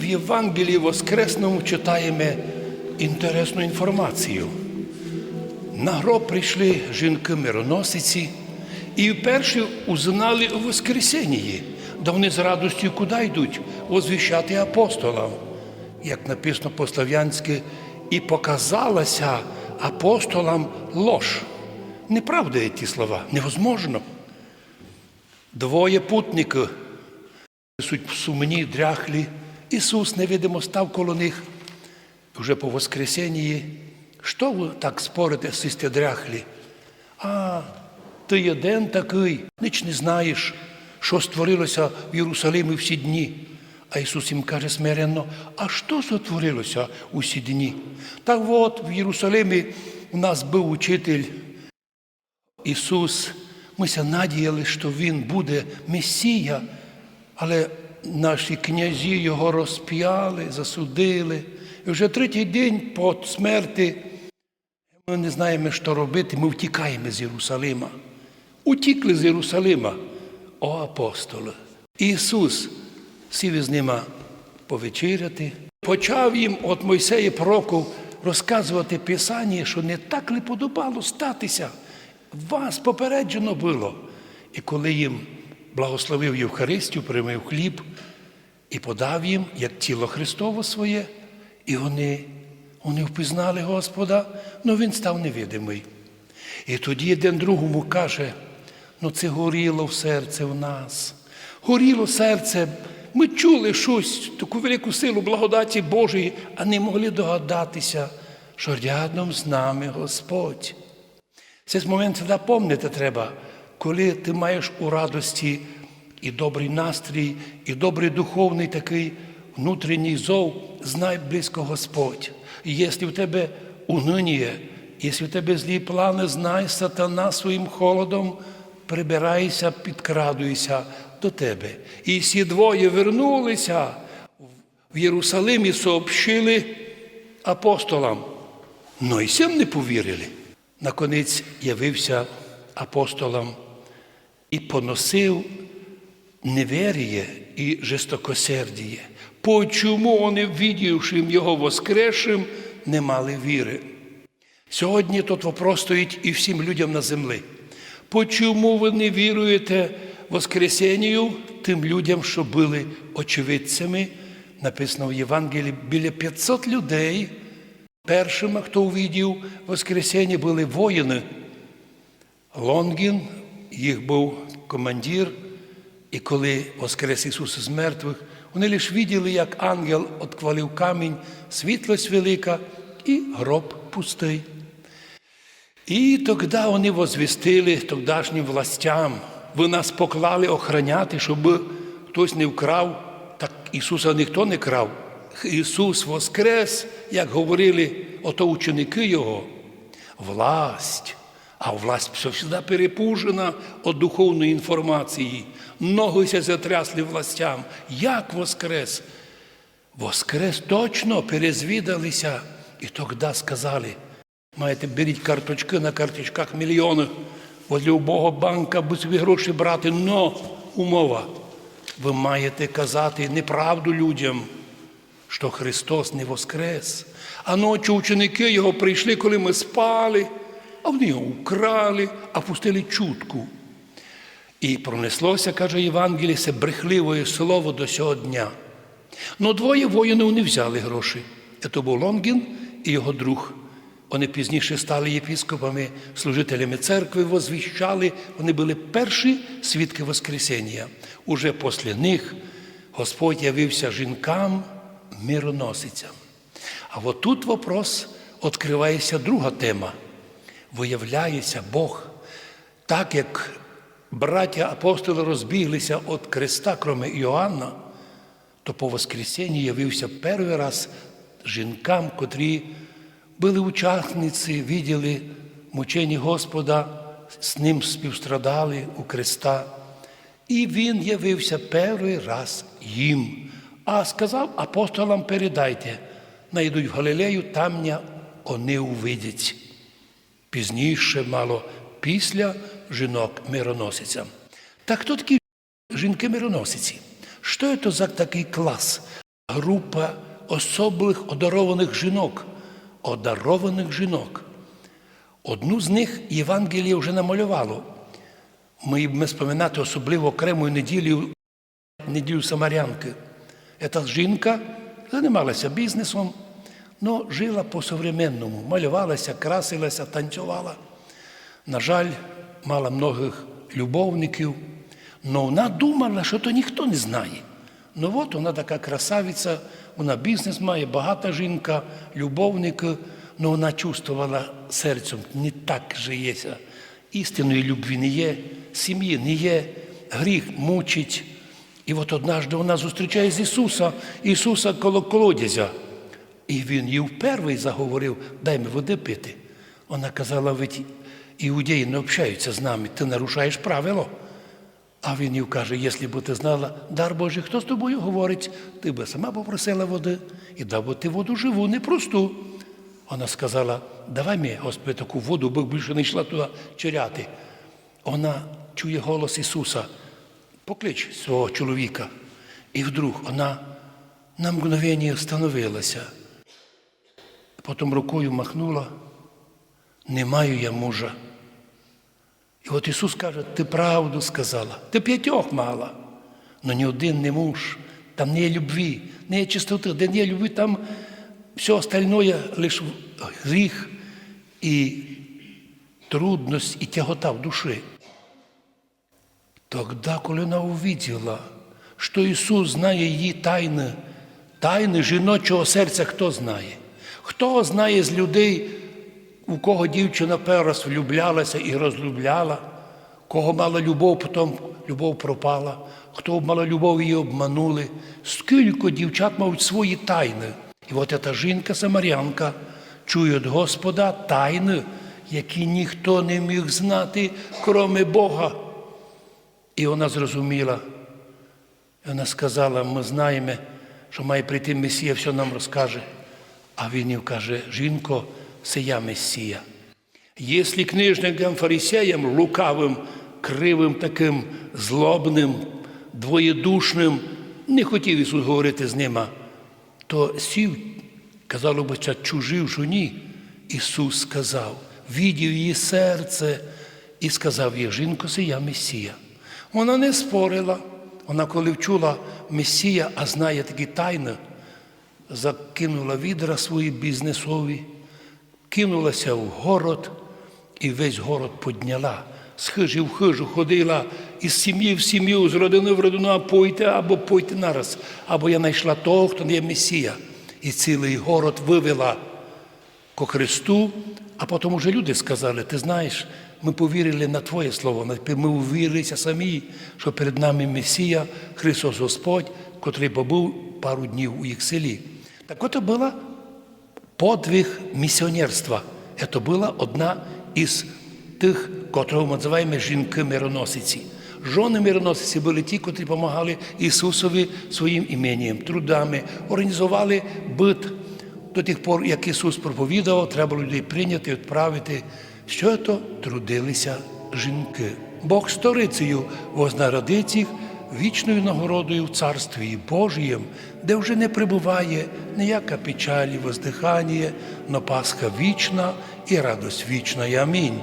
В Євангелії Воскресному читаємо інтересну інформацію. На гроб прийшли жінки-мироносиці і перші узнали у Воскресенії, да вони з радістю куди йдуть? Возвіщати апостолам. Як написано по-слов'янськи, і показалася апостолам лож. Неправда є ті слова, невозможно. Двоє путників суть сумні, дряхлі. Ісус невидимо став коло них. Вже по Воскресенні. Що ви так спорите, систе дряхлі? А, ти один такий, ніч не знаєш, що створилося в Єрусалимі всі дні. А Ісус їм каже смиренно, а що сотворилося усі дні? Так от в Єрусалимі у нас був учитель Ісус, ми надіяли, що Він буде Месія, але наші князі його розп'яли, засудили. І вже третій день по смерті ми не знаємо, що робити, ми втікаємо з Єрусалима. Утікли з Єрусалима, о апостоли. Ісус сів із ними повечеряти, почав їм от Мойсея пророку розказувати Писання, що не так ли подобало статися. Вас попереджено було. І коли їм благословив Євхаристію, приймив хліб і подав їм, як тіло Христово своє, і вони, вони впізнали Господа, але він став невидимий. І тоді один другому каже, ну це горіло в серце в нас. Горіло серце. Ми чули щось, таку велику силу благодаті Божої, а не могли догадатися, що рядом з нами Господь. Цей момент запомнити треба, коли ти маєш у радості і добрий настрій, і добрий духовний такий внутрішній зов, знай близько Господь. І якщо в тебе уныніє, якщо в тебе злі плани, знай, сатана своїм холодом прибирайся, підкрадуйся до тебе. І всі двоє вернулися в Єрусалим і сообщили апостолам. Ну і всім не повірили. Наконець явився апостолам і поносив неверіє і жестокосердіє. Почому вони, видівши його воскресшим, не мали віри? Сьогодні тут вопрос стоїть і всім людям на землі. Почому ви не віруєте Воскресенню тим людям, що були очевидцями? Написано в Євангелії біля 500 людей. Першими, хто увидів Воскресіння, були воїни. Лонгін, їх був командир, і коли Воскрес Ісус з мертвих, вони лише виділи, як ангел отквалив камінь, світлость велика і гроб пустий. І тоді вони возвістили тогдашнім властям, ви нас поклали охороняти, щоб хтось не вкрав, так Ісуса ніхто не крав. Ісус воскрес, як говорили ото ученики Його, власть. А власть все завжди перепужена від духовної інформації. Ногися затрясли властям. Як воскрес? Воскрес точно перезвідалися. І тоді сказали, маєте беріть карточки на карточках мільйони, возле любого банка будь собі гроші брати, но умова. Ви маєте казати неправду людям що Христос не воскрес. А ночі ученики Його прийшли, коли ми спали, а вони його украли, а пустили чутку. І пронеслося, каже Євангеліє, це брехливе слово до сього дня. Ну двоє воїнів не взяли гроші. Це був Лонгін і його друг. Вони пізніше стали єпіскопами, служителями церкви, возвіщали. Вони були перші свідки Воскресіння. Уже після них Господь явився жінкам, мироносицям. А от тут вопрос відкривається друга тема. Виявляється Бог, так як браття апостоли розбіглися від Христа, кроме Іоанна, то по Воскресенні явився перший раз жінкам, котрі були учасниці, виділи мучені Господа, з ним співстрадали у Христа. І Він явився перший раз їм. А сказав апостолам передайте, найдуть в Галилею, там вони увидять. Пізніше, мало, після жінок мироносиця. Так хто такі жінки мироносиці? Що це за такий клас? група особливих одарованих жінок. Одарованих жінок. Одну з них Євангеліє вже намалювало. Ми будемо споминати особливо окремою неділю, неділю Самарянки. Ця жінка займалася бізнесом, але жила по-современному, малювалася, красилася, танцювала. На жаль, мала многих любовників, але вона думала, що то ніхто не знає. Ну от вона така красавиця, вона бізнес має, багата жінка, любовник, але вона чувствувала серцем, не так жиється. Істинної любві не є, сім'ї не є, гріх мучить. І от однажды вона зустрічає з Ісуса, Ісуса коло колодязя. І він їй вперше заговорив, дай мені води пити. Вона казала, ведь іудеї не общаються з нами, ти нарушаєш правило. А він їй каже, якщо б ти знала, дар Божий, хто з тобою говорить, ти би сама попросила води і дав би ти воду живу, непросту. Вона сказала, давай мені, Господи, таку воду, бо більше не йшла туди чиряти. Вона чує голос Ісуса, поклич свого чоловіка. І вдруг вона на мгновення встановилася. Потім рукою махнула, не маю я мужа. І от Ісус каже, ти правду сказала, ти п'ятьох мала, але ні один не муж, там не є любві, не є чистоти, де не є любві, там все остальное лише гріх і трудність, і тягота в душі. Тогда, коли вона увидела, що Ісус знає її тайни, тайни жіночого серця, хто знає? Хто знає з людей, у кого дівчина перший влюблялася і розлюбляла, кого мала любов, потім любов пропала, хто мала любов, її обманули. Скільки дівчат мають свої тайни. І от ця жінка самарянка чує від Господа тайни, які ніхто не міг знати, кроме Бога. І вона зрозуміла. І вона сказала, ми знаємо, що має прийти Месія, все нам розкаже. А він їй каже, жінко, це я Месія. Якщо книжникам фарисеям, лукавим, кривим, таким злобним, двоєдушним, не хотів Ісус говорити з ними, то сів, казало би, це чужив жоні. Ісус сказав, відів її серце і сказав їй, жінко, це я Месія. Вона не спорила. Вона, коли вчула Месія, а знає такі тайни, закинула відра свої бізнесові, кинулася в город і весь город підняла. З хижі в хижу ходила із сім'ї в сім'ю, з родини в родину, а пойте або пойте нараз, або я знайшла того, хто не є Месія. І цілий город вивела ко Христу, а потім уже люди сказали, ти знаєш, ми повірили на Твоє Слово, ми увірилися самі, що перед нами Месія, Христос Господь, котрий побув пару днів у їх селі. Так от була подвиг місіонерства. Це була одна із тих, котрого ми називаємо жінки-мироносиці. Жони мироносиці були ті, котрі допомагали Ісусові своїм іменням, трудами, організували бит. До тих пор, як Ісус проповідав, треба людей прийняти, відправити. Що то трудилися жінки. Бог сторицею вознаградить їх вічною нагородою в Царстві Божієм, де вже не прибуває ніяка печаль і воздихання, но Пасха вічна і радость вічна. Амінь.